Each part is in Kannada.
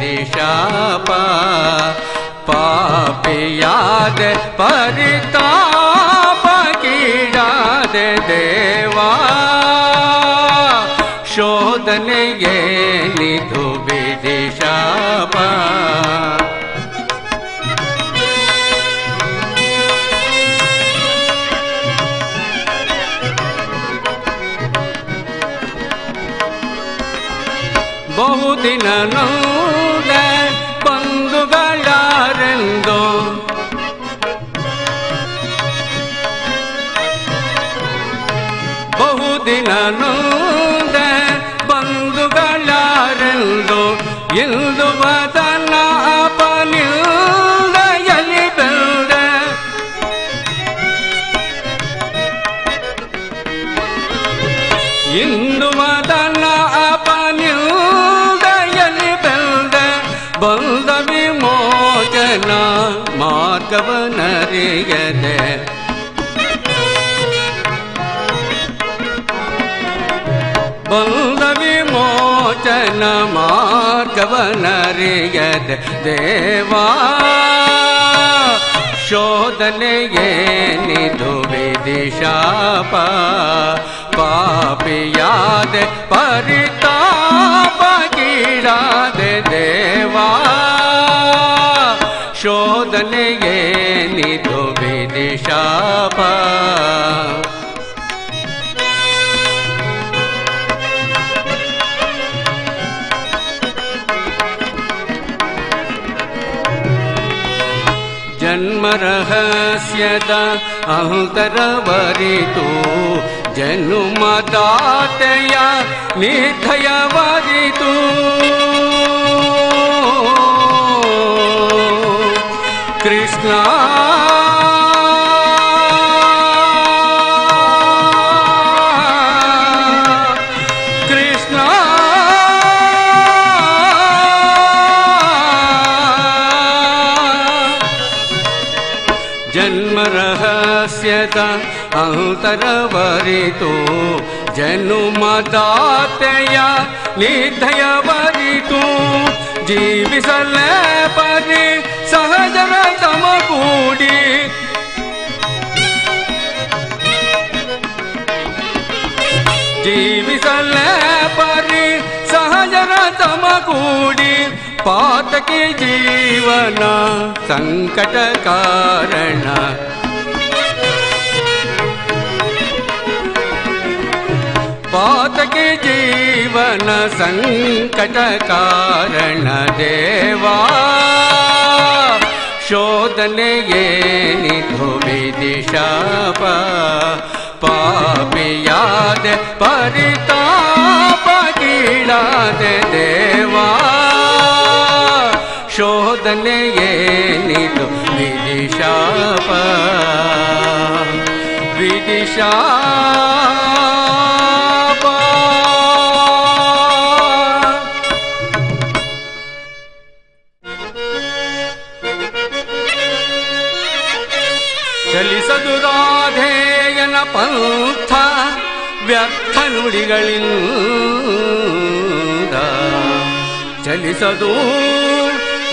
विशा पाप परिता ಬಹುದಿನ ನೂದ ಬಂಧುಗಳಾರೆಂದು ಬಹುದಿನ ನೂದ ಬಂಧುಗಳಾರೆಂದು ಇಂದು ಮಾರ್ಗವನರಿಯದೆ ಬಂದ ವಿಮೋಚನ ಮಾರ್ಗವನರಿಯದೆ ದೇವಾ ಶೋಧನೆಗೆ ನಿಧು ವಿದಿಶಾಪ ಪಾಪಿಯಾದ ಪರಿತಾಪ ಕೀಡಾದ ದೇವಾ ಶೋಧನೆಗೆ ನಿಧು ವಿದಿಶಾಪ ಜನ್ಮರಹಸ್ಯದ ಅಹಂಕರವರಿತು ಜನುಮದಾತೆಯ ನಿರ್ಧಯವರಿತು कृष्णा। रहस्यता अन्तरवरितो जनुमदातया निधयवरितो जीविसले परि ಜೀವಿಸಲೇ ಪರಿ ಸಹಜರ ತಮಗೂಡಿ ಪಾತಕಿ ಜೀವನ ಸಂಕಟ ಕಾರಣ ಪಾತಕಿ ಜೀವನ ಸಂಕಟ ಕಾರಣ ದೇವಾ ಶೋಧನೆಗೆ ನಿಧು ವಿದಿಶಾಪ पापयाद परिता पदिवा शोधने विदिशाप विदिशा ಚಲಿಸದು ರಾಧೇಯನ ಪಂಥ ವ್ಯರ್ಥ ನುಡಿಗಳಿಂದ. ಚಲಿಸದು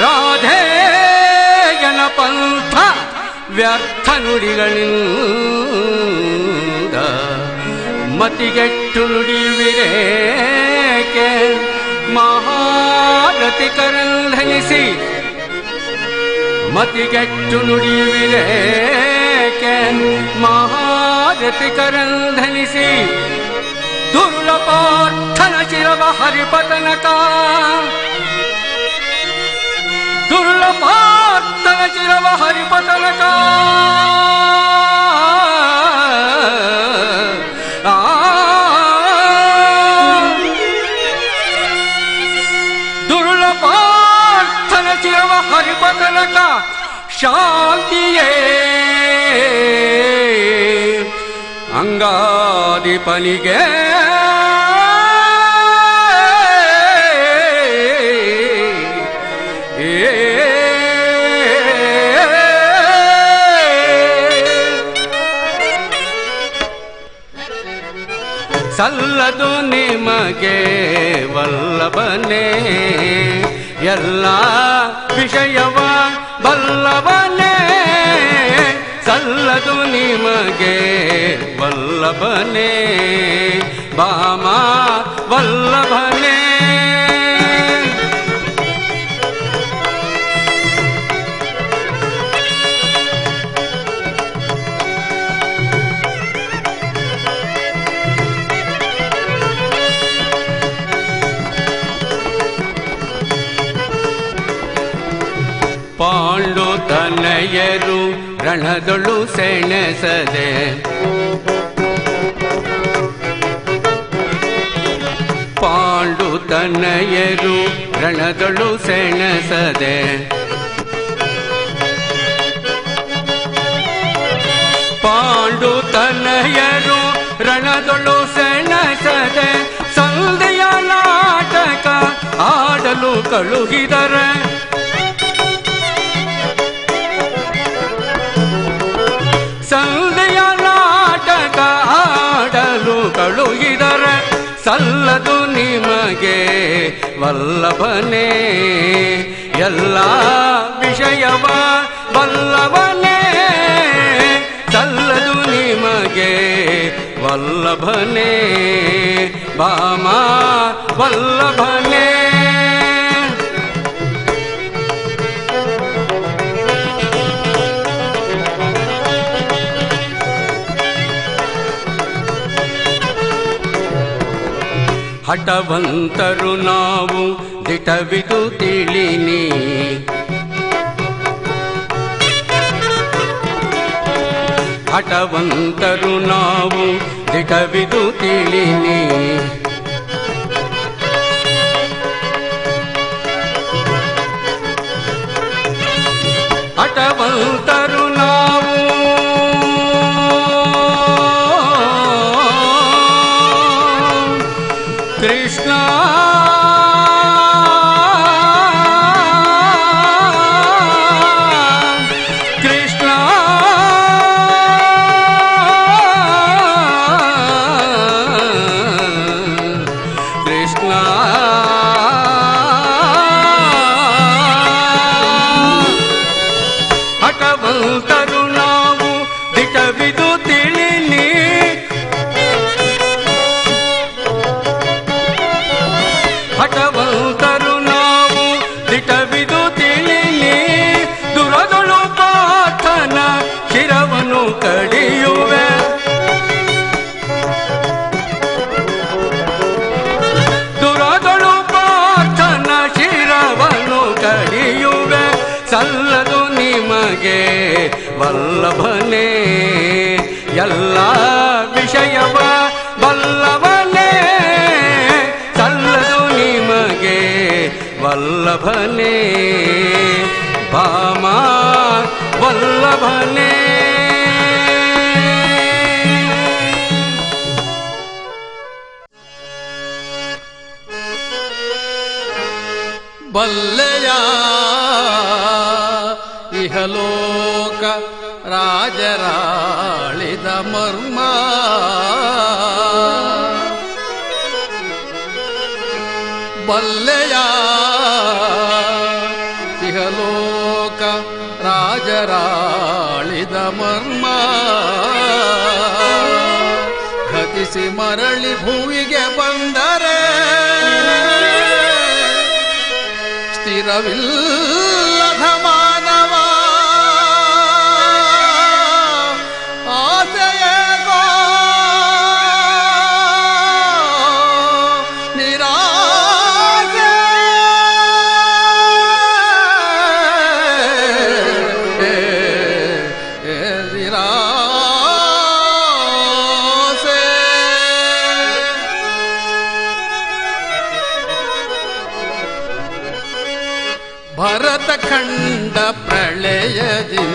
ರಾಧೇಯನ ಪಂಥ ವ್ಯರ್ಥ ನುಡಿಗಳಿಂದ. ಮತಿಗೆಟ್ಟು ನುಡಿವಿರೇಕೆ ಮಹಾರತಿ ಕರಂಧನಿಸಿ ಮತಿಗೆಟ್ಟು कैन महारति करंधनि से दुर्लभन चिर हरि पतन का। चिर हरि पतन का। दुर्लभन चिर हरि पतन का। शांति है ಅಂಗಾದಿಪನಿಗೆ ಸಲ್ಲದು ನಿಮಗೆ ವಲ್ಲಭನೇ ಎಲ್ಲ ವಿಷಯವ ಬಲ್ಲವನೇ ಸಲ್ಲದು ನಿಮಗೆ ವಲ್ಲಭನೇ ಬಾಮ ವಲ್ಲಭನೇ. ಪಾಂಡು ತನಯರು ರಣದೊಳು ಸೆಣಸದೆ ಪಾಂಡು ತನಯರು ರಣದೊಳು ಸೆಣಸದೆ ಪಾಂಡು ತನಯರು ರಣದೊಳು ಸೆಣಸದೆ ಸಂದೆಯ ನಾಟಕ ಆಡಲು ಕಳುಹಿದರೆ ಆಡಲು ಇದರ ಸಲ್ಲದು ನಿಮಗೆ ವಲ್ಲಭನೇ. ಎಲ್ಲ ವಿಷಯವ ವಲ್ಲಭನೇ. ಸಲ್ಲದು ನಿಮಗೆ ವಲ್ಲಭನೇ. ಬಾಮ ವಲ್ಲಭನೇ. ಹಠವಂತರು ನಾವು ದಿಟವಿದು ತಿಳಿನಿ ಹಠವಂತರು ನಾವು ದಿಟವಿದು ತಿಳಿನಿ ಹಠವಂತರು ವಲ್ಲಭನೇ ಎಲ್ಲ ವಿಷಯವ ಬಲ್ಲವನೇ ಸಲ್ಲದು ನಿಮಗೆ ವಲ್ಲಭನೇ ಭಾಮ ವಲ್ಲಭನೇ. ಬಲ್ಲೆಯ ಇಹಲೋಕ ರಾಜರಾಳಿದ ಮರ್ಮ. ಬಲ್ಲೆಯ ಇಹಲೋಕ ರಾಜರಾಳಿದ ಮರ್ಮ. ಗತಿಸಿ ಮರಳಿ ಭೂವಿಗೆ ಬಂದರೆ ಸ್ಥಿರವಿಲ್ಲದ dedi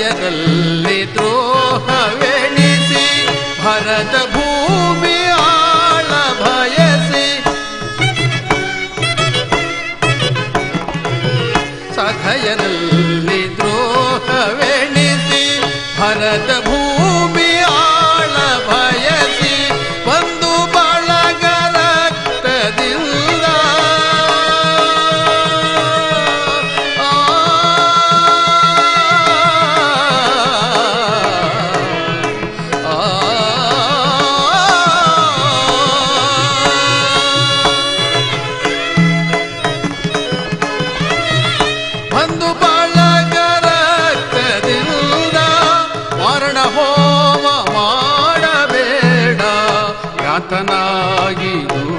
காயல் ನಾಥನಾಗಿದು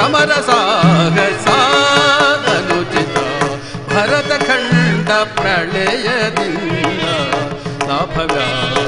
ಸಮರ ಸಾಗಸ ಅನುಚಿತ ಭರತಖಂಡ ಪ್ರಳಯದಿಂದ ಲಾಭವ್ಯಾ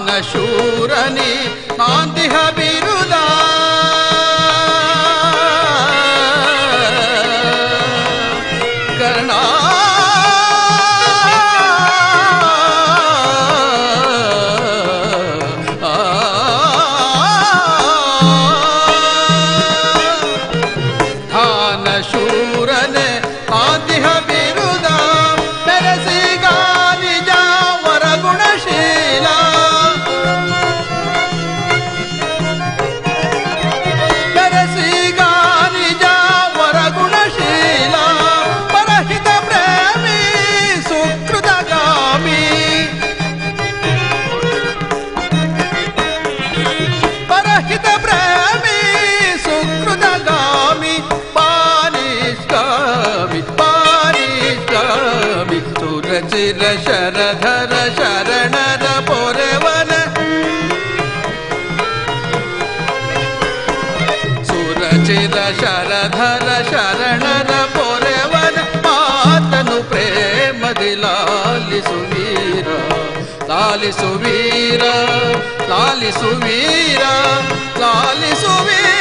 न शूरनि मान्दिह ಚಿರ ಶರಧರ ಶರಣರ ಪೊರೆವನ ಸುರಚಿರ ಶರಧರ ಶರಣರ ಪೊರೆವನ ಮಾತನು ಪ್ರೇಮದಿ ಲಾಲಿಸುವೀರ ಲಾಲಿಸುವೀರ ಲಾಲಿಸುವೀರ ಲಾಲಿಸುವೀರ